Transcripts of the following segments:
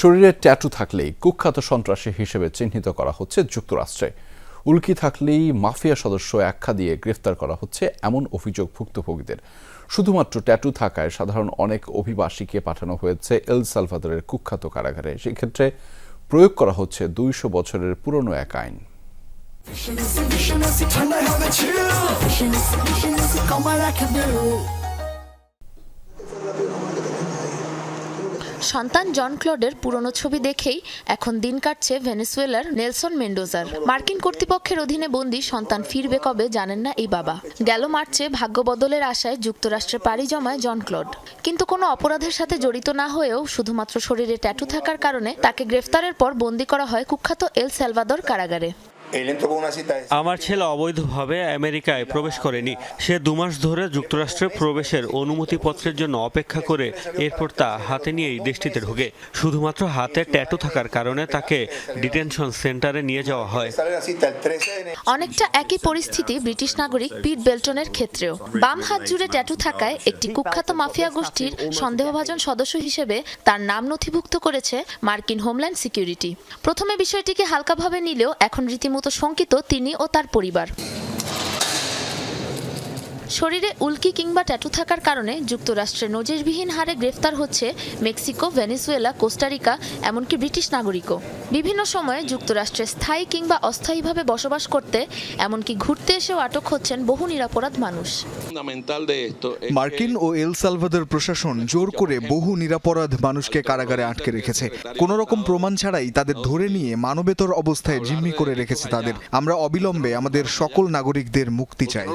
শরীরে ট্যাটু থাকলেই কুখ্যাত সন্ত্রাসী হিসেবে চিহ্নিত করা হচ্ছে যুক্তরাষ্ট্রে উল্কি থাকলেই মাফিয়া সদস্য আখ্যা দিয়ে গ্রেফতার করা হচ্ছে এমন অভিযোগ ভুক্তভোগীদের শুধুমাত্র ট্যাটু থাকায় সাধারণ অনেক অভিবাসীকে পাঠানো হয়েছে এল সালভাদরের কুখ্যাত কারাগারে সেক্ষেত্রে প্রয়োগ করা হচ্ছে দুইশো বছরের পুরনো এক আইন সন্তান জন ক্লডের পুরনো ছবি দেখেই এখন দিন কাটছে ভেনেসুয়েলার নেলসন মেন্ডোজার। মার্কিন কর্তৃপক্ষের অধীনে বন্দি সন্তান ফিরবে কবে জানেন না এই বাবা। গেল মার্চে ভাগ্য বদলের আশায় যুক্তরাষ্ট্রে পাড়ি জমায় জন ক্লড। কিন্তু কোনো অপরাধের সাথে জড়িত না হয়েও শুধুমাত্র শরীরে ট্যাটু থাকার কারণে তাকে গ্রেফতারের পর বন্দি করা হয় কুখ্যাত এল সালভাদর কারাগারে। আমার ছেলে অবৈধভাবে আমেরিকায় প্রবেশ করেনি। সে দুমাস ধরে যুক্তরাষ্ট্রে প্রবেশের অনুমতিপত্রের জন্য অপেক্ষা করে এরপর তা হাতে নিয়েই দেশটিতে ঢোকে। শুধুমাত্র হাতে ট্যাটু থাকার কারণে তাকে ডিটেনশন সেন্টারে নিয়ে যাওয়া হয়। sale la cita el 13 de enero. অনেকটা একই পরিস্থিতি ব্রিটিশ নাগরিক পিট বেল্টনের ক্ষেত্রেও। বাম হাত জুড়ে ট্যাটু থাকায় একটি কুখ্যাত মাফিয়া গোষ্ঠীর সন্দেহভাজন সদস্য হিসেবে তার নাম নথিভুক্ত করেছে মার্কিন হোমল্যান্ড সিকিউরিটি। প্রথমে বিষয়টিকে হালকাভাবে নিলেও এখন রীতিমতো শঙ্কিত তিনি ও তার পরিবার। শরীরে উল্কি কিংবা ট্যাটু থাকার কারণে যুক্তরাষ্ট্রে নজিরবিহীন হারে গ্রেফতার হচ্ছে মেক্সিকো ভেনেজুয়েলা কোস্টারিকা এমনকি ব্রিটিশ নাগরিকও। বিভিন্ন সময়ে যুক্তরাষ্ট্রে স্থায়ী কিংবা অস্থায়ীভাবে বসবাস করতে এমনকি ঘুরতে এসেও আটক হচ্ছেন বহু নিরাপরাধ মানুষ। মার্কিন ও এল সালভাদর প্রশাসন জোর করে বহু নিরাপরাধ মানুষকে কারাগারে আটকে রেখেছে। কোনো রকম প্রমাণ ছাড়াই তাদের ধরে নিয়ে মানবেতর অবস্থায় জিম্মি করে রেখেছে তাদের। আমরা অবিলম্বে আমাদের সকল নাগরিকদের মুক্তি চাই।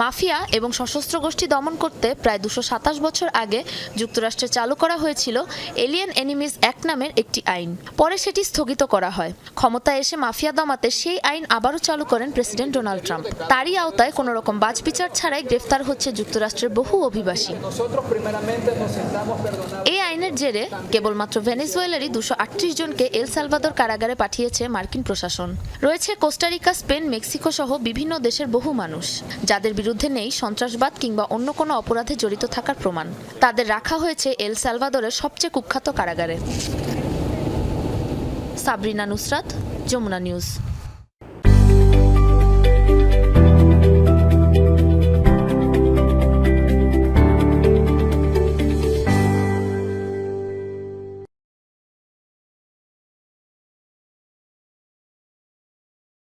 মাফিয়া এবং সশস্ত্র গোষ্ঠী দমন করতে প্রায় দুশো সাতাশ বছর আগে যুক্তরাষ্ট্রে চালু করা হয়েছিল এলিয়েন এনিমিজ অ্যাক্ট নামের একটি আইন। পরে সেটি স্থগিত করা হয়। ক্ষমতায় এসে মাফিয়া দমাতে সেই আইন আবারও চালু করেন প্রেসিডেন্ট ডোনাল্ড ট্রাম্প। তারই আওতায় কোনো রকম বাজবিচার ছাড়াই গ্রেফতার হচ্ছে যুক্তরাষ্ট্রের বহু অভিবাসী। এই আইনের জেরে কেবলমাত্র ভেনেজুয়েলারই দুশো আটত্রিশ জনকে এল সালভাদর কারাগারে পাঠিয়েছে মার্কিন প্রশাসন। রয়েছে কোস্টারিকা, স্পেন মেক্সিকো সহ বিভিন্ন দেশের বহু মানুষ। যাদের বিরুদ্ধে নেই সন্ত্রাসবাদ কিংবা অন্য কোনো অপরাধে জড়িত থাকার প্রমাণ। তাদের রাখা হয়েছে এল সালভাদরের সবচেয়ে কুখ্যাত কারাগারে। সাবরিনা নুসরাত, যমুনা নিউজ।